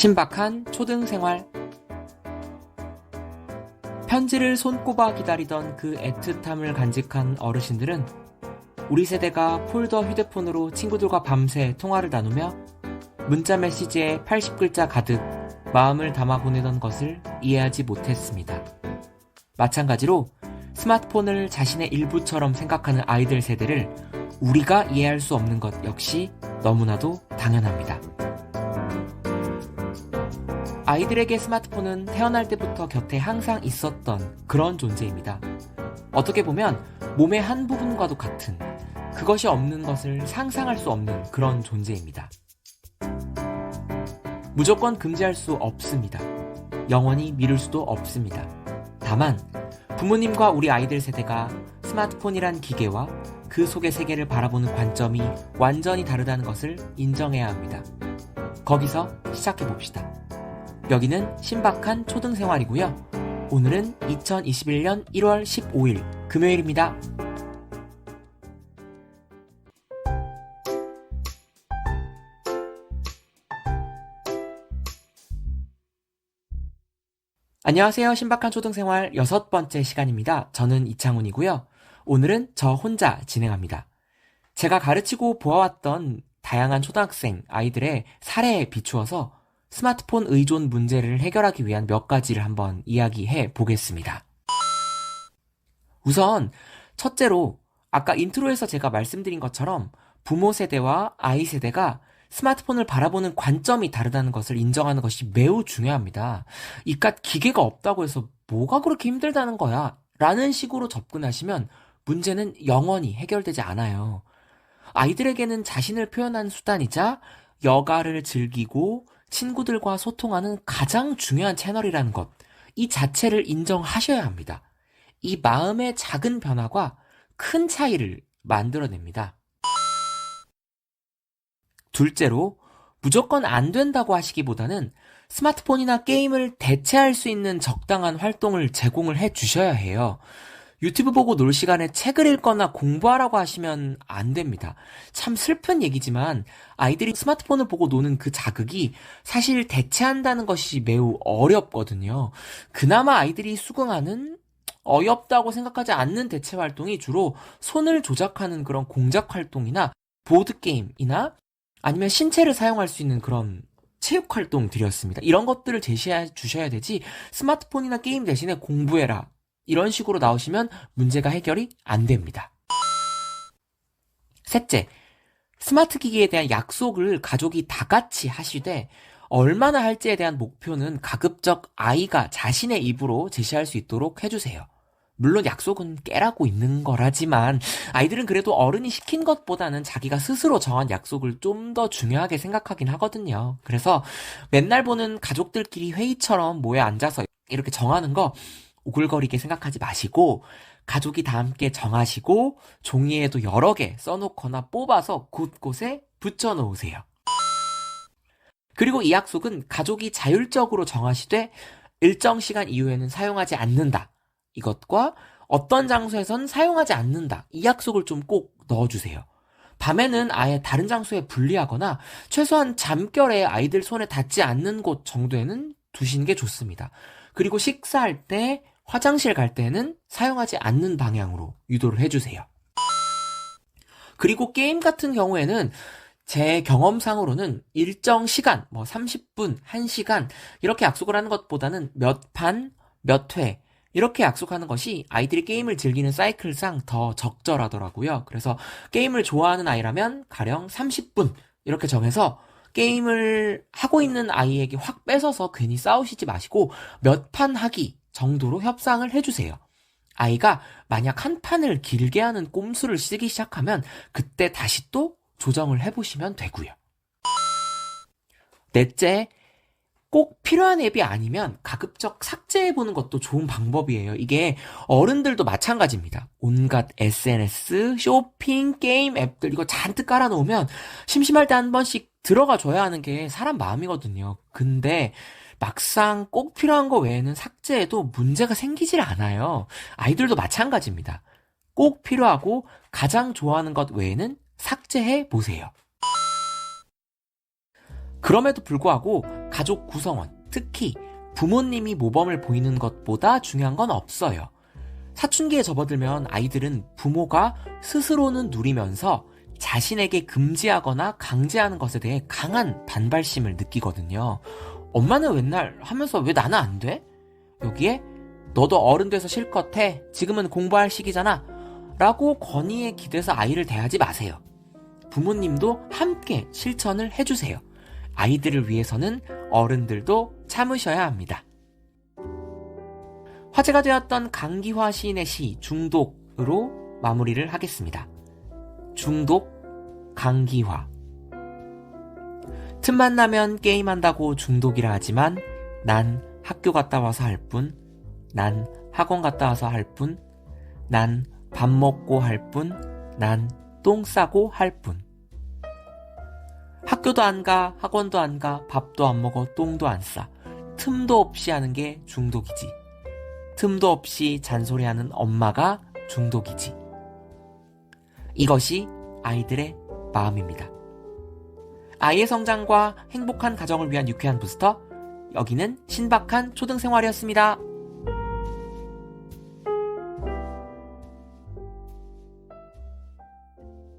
신박한 초등 생활. 편지를 손꼽아 기다리던 그 애틋함을 간직한 어르신들은 우리 세대가 폴더 휴대폰으로 친구들과 밤새 통화를 나누며 문자 메시지에 80글자 가득 마음을 담아 보내던 것을 이해하지 못했습니다. 마찬가지로 스마트폰을 자신의 일부처럼 생각하는 아이들 세대를 우리가 이해할 수 없는 것 역시 너무나도 당연합니다. 아이들에게 스마트폰은 태어날 때부터 곁에 항상 있었던 그런 존재입니다. 어떻게 보면 몸의 한 부분과도 같은 그것이 없는 것을 상상할 수 없는 그런 존재입니다. 무조건 금지할 수 없습니다. 영원히 미룰 수도 없습니다. 다만 부모님과 우리 아이들 세대가 스마트폰이란 기계와 그 속의 세계를 바라보는 관점이 완전히 다르다는 것을 인정해야 합니다. 거기서 시작해 봅시다. 여기는 신박한 초등 생활이고요. 오늘은 2021년 1월 15일 금요일입니다. 안녕하세요. 신박한 초등생활 여섯 번째 시간입니다. 저는 이창훈이고요. 오늘은 저 혼자 진행합니다. 제가 가르치고 보아왔던 다양한 초등학생 아이들의 사례에 비추어서 스마트폰 의존 문제를 해결하기 위한 몇 가지를 한번 이야기해 보겠습니다. 우선 첫째로 아까 인트로에서 제가 말씀드린 것처럼 부모 세대와 아이 세대가 스마트폰을 바라보는 관점이 다르다는 것을 인정하는 것이 매우 중요합니다. 이깟 기계가 없다고 해서 뭐가 그렇게 힘들다는 거야? 라는 식으로 접근하시면 문제는 영원히 해결되지 않아요. 아이들에게는 자신을 표현하는 수단이자 여가를 즐기고 친구들과 소통하는 가장 중요한 채널이라는 것, 이 자체를 인정하셔야 합니다. 이 마음의 작은 변화가 큰 차이를 만들어냅니다. 둘째로 무조건 안 된다고 하시기보다는 스마트폰이나 게임을 대체할 수 있는 적당한 활동을 제공을 해 주셔야 해요. 유튜브 보고 놀 시간에 책을 읽거나 공부하라고 하시면 안 됩니다. 참 슬픈 얘기지만 아이들이 스마트폰을 보고 노는 그 자극이 사실 대체한다는 것이 매우 어렵거든요. 그나마 아이들이 수긍하는 어렵다고 생각하지 않는 대체 활동이 주로 손을 조작하는 그런 공작 활동이나 보드게임이나 아니면 신체를 사용할 수 있는 그런 체육 활동들이었습니다. 이런 것들을 제시해 주셔야 되지 스마트폰이나 게임 대신에 공부해라. 이런 식으로 나오시면 문제가 해결이 안 됩니다. 셋째, 스마트 기기에 대한 약속을 가족이 다 같이 하시되 얼마나 할지에 대한 목표는 가급적 아이가 자신의 입으로 제시할 수 있도록 해주세요. 물론 약속은 깨라고 있는 거라지만 아이들은 그래도 어른이 시킨 것보다는 자기가 스스로 정한 약속을 좀 더 중요하게 생각하긴 하거든요. 그래서 맨날 보는 가족들끼리 회의처럼 모여 앉아서 이렇게 정하는 거 오글거리게 생각하지 마시고 가족이 다 함께 정하시고 종이에도 여러 개 써놓거나 뽑아서 곳곳에 붙여 놓으세요. 그리고 이 약속은 가족이 자율적으로 정하시되 일정 시간 이후에는 사용하지 않는다. 이것과 어떤 장소에선 사용하지 않는다. 이 약속을 좀 꼭 넣어주세요. 밤에는 아예 다른 장소에 분리하거나 최소한 잠결에 아이들 손에 닿지 않는 곳 정도에는 두시는 게 좋습니다. 그리고 식사할 때, 화장실 갈 때는 사용하지 않는 방향으로 유도를 해주세요. 그리고 게임 같은 경우에는 제 경험상으로는 일정 시간, 뭐 30분, 1시간, 이렇게 약속을 하는 것보다는 몇 판, 몇 회, 이렇게 약속하는 것이 아이들이 게임을 즐기는 사이클상 더 적절하더라고요. 그래서 게임을 좋아하는 아이라면 가령 30분 이렇게 정해서 게임을 하고 있는 아이에게 확 뺏어서 괜히 싸우시지 마시고 몇 판 하기 정도로 협상을 해주세요. 아이가 만약 한 판을 길게 하는 꼼수를 쓰기 시작하면 그때 다시 또 조정을 해보시면 되고요. 넷째, 꼭 필요한 앱이 아니면 가급적 삭제해보는 것도 좋은 방법이에요. 이게 어른들도 마찬가지입니다. 온갖 SNS, 쇼핑, 게임 앱들 이거 잔뜩 깔아놓으면 심심할 때 한 번씩 들어가 줘야 하는 게 사람 마음이거든요. 근데 막상 꼭 필요한 거 외에는 삭제해도 문제가 생기질 않아요. 아이들도 마찬가지입니다. 꼭 필요하고 가장 좋아하는 것 외에는 삭제해 보세요. 그럼에도 불구하고 가족 구성원, 특히 부모님이 모범을 보이는 것보다 중요한 건 없어요. 사춘기에 접어들면 아이들은 부모가 스스로는 누리면서 자신에게 금지하거나 강제하는 것에 대해 강한 반발심을 느끼거든요. 엄마는 맨날 하면서 왜 나는 안 돼? 여기에 너도 어른 돼서 실컷 해. 지금은 공부할 시기잖아. 라고 건의에 기대서 아이를 대하지 마세요. 부모님도 함께 실천을 해주세요. 아이들을 위해서는 어른들도 참으셔야 합니다. 화제가 되었던 강기화 시인의 시 중독으로 마무리를 하겠습니다. 중독 강기화 틈만 나면 게임한다고 중독이라 하지만 난 학교 갔다 와서 할 뿐, 난 학원 갔다 와서 할 뿐, 난 밥 먹고 할 뿐, 난 똥 싸고 할 뿐. 학교도 안 가, 학원도 안 가, 밥도 안 먹어, 똥도 안 싸. 틈도 없이 하는 게 중독이지. 틈도 없이 잔소리하는 엄마가 중독이지. 이것이 아이들의 마음입니다. 아이의 성장과 행복한 가정을 위한 유쾌한 부스터. 여기는 신박한 초등 생활이었습니다.